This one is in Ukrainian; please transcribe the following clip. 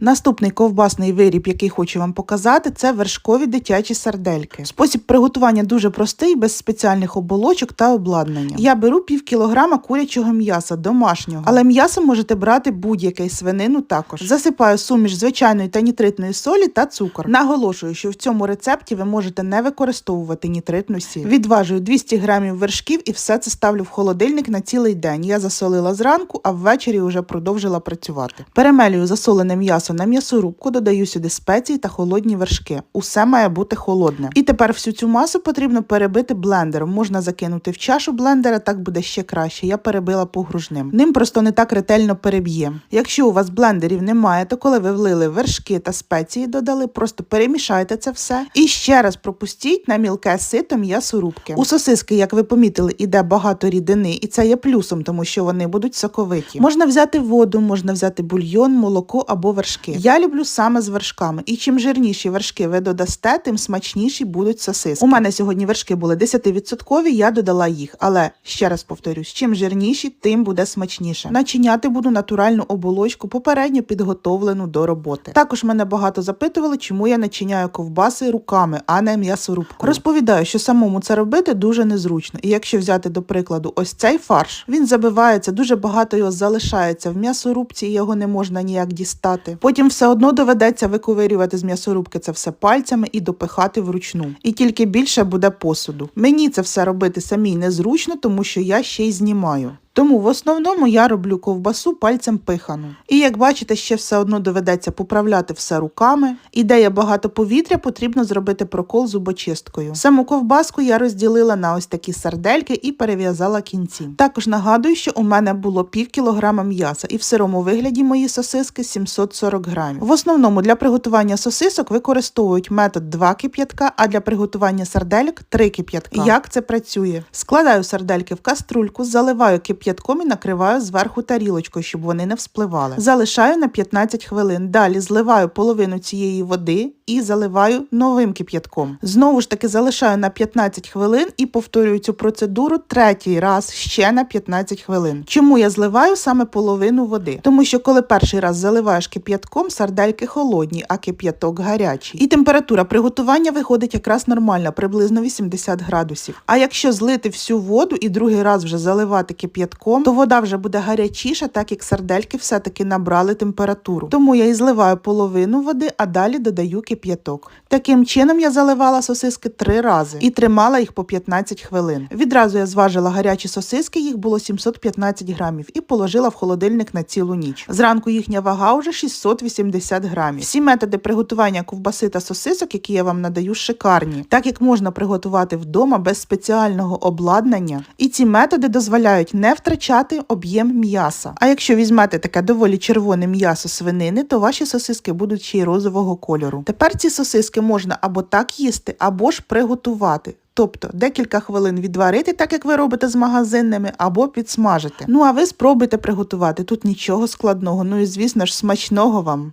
Наступний ковбасний виріб, який хочу вам показати, це вершкові дитячі сардельки. Спосіб приготування дуже простий, без спеціальних оболочок та обладнання. Я беру пів кілограма курячого м'яса домашнього, але м'ясо можете брати будь-яке свинину також. Засипаю суміш звичайної та нітритної солі та цукор. Наголошую, що в цьому рецепті ви можете не використовувати нітритну сіль. Відважую 200 грамів вершків і все це ставлю в холодильник на цілий день. Я засолила зранку, а ввечері вже продовжила працювати. Перемелюю засолене м'ясо на м'ясорубку, додаю сюди спеції та холодні вершки. Усе має бути холодне. І тепер всю цю масу потрібно перебити блендером. Можна закинути в чашу блендера, так буде ще краще. Я перебила погружним. Ним просто не так ретельно переб'є. Якщо у вас блендерів немає, то коли ви влили вершки та спеції додали, просто перемішайте це все і ще раз пропустіть на мілке сито м'ясорубки. У сосиски, як ви помітили, іде багато рідини, і це є плюсом, тому що вони будуть соковиті. Можна взяти воду, можна взяти бульйон, молоко або вершки. Я люблю саме з вершками. І чим жирніші вершки ви додасте, тим смачніші будуть сосиски. У мене сьогодні вершки були 10%, я додала їх, але ще раз повторюсь, чим жирніші, тим буде смачніше. Начиняти буду натуральну оболочку, попередньо підготовлену до роботи. Також мене багато запитували, чому я начиняю ковбаси руками, а не м'ясорубкою. Розповідаю, що самому це робити дуже незручно. І якщо взяти до прикладу ось цей фарш, він забивається, дуже багато його залишається в м'ясорубці, і його не можна ніяк дістати. Потім все одно доведеться виковирювати з м'ясорубки це все пальцями і допихати вручну. І тільки більше буде посуду. Мені це все робити самій незручно, тому що я ще й знімаю. Тому в основному я роблю ковбасу пальцем пихану. І як бачите, ще все одно доведеться поправляти все руками. Ідея багато повітря, потрібно зробити прокол зубочисткою. Саму ковбаску я розділила на ось такі сардельки і перев'язала кінці. Також нагадую, що у мене було пів кілограма м'яса, і в сирому вигляді мої сосиски 740 грамів. В основному для приготування сосисок використовують метод 2 кип'ятка, а для приготування сардельок 3 кип'ятка. Як це працює? Складаю сардельки в каструльку, заливаю кип'ятком і накриваю зверху тарілочкою, щоб вони не вспливали. Залишаю на 15 хвилин. Далі зливаю половину цієї води і заливаю новим кип'ятком. Знову ж таки залишаю на 15 хвилин і повторюю цю процедуру третій раз ще на 15 хвилин. Чому я зливаю саме половину води? Тому що коли перший раз заливаєш кип'ятком, сардельки холодні, а кип'яток гарячий. І температура приготування виходить якраз нормальна, приблизно 80 градусів. А якщо злити всю воду і другий раз вже заливати кип'ятком, то вода вже буде гарячіша, так як сардельки все-таки набрали температуру. Тому я і зливаю половину води, а далі додаю кип'яток. Таким чином я заливала сосиски три рази і тримала їх по 15 хвилин. Відразу я зважила гарячі сосиски, їх було 715 грамів, і положила в холодильник на цілу ніч. Зранку їхня вага вже 680 грамів. Всі методи приготування ковбаси та сосисок, які я вам надаю, шикарні, так як можна приготувати вдома без спеціального обладнання. І ці методи дозволяють не втрачати об'єм м'яса. А якщо візьмете таке доволі червоне м'ясо свинини, то ваші сосиски будуть ще й розового кольору. Тепер ці сосиски можна або так їсти, або ж приготувати. Тобто декілька хвилин відварити, так як ви робите з магазинними, або підсмажити. Ну а ви спробуйте приготувати. Тут нічого складного. Ну і звісно ж смачного вам.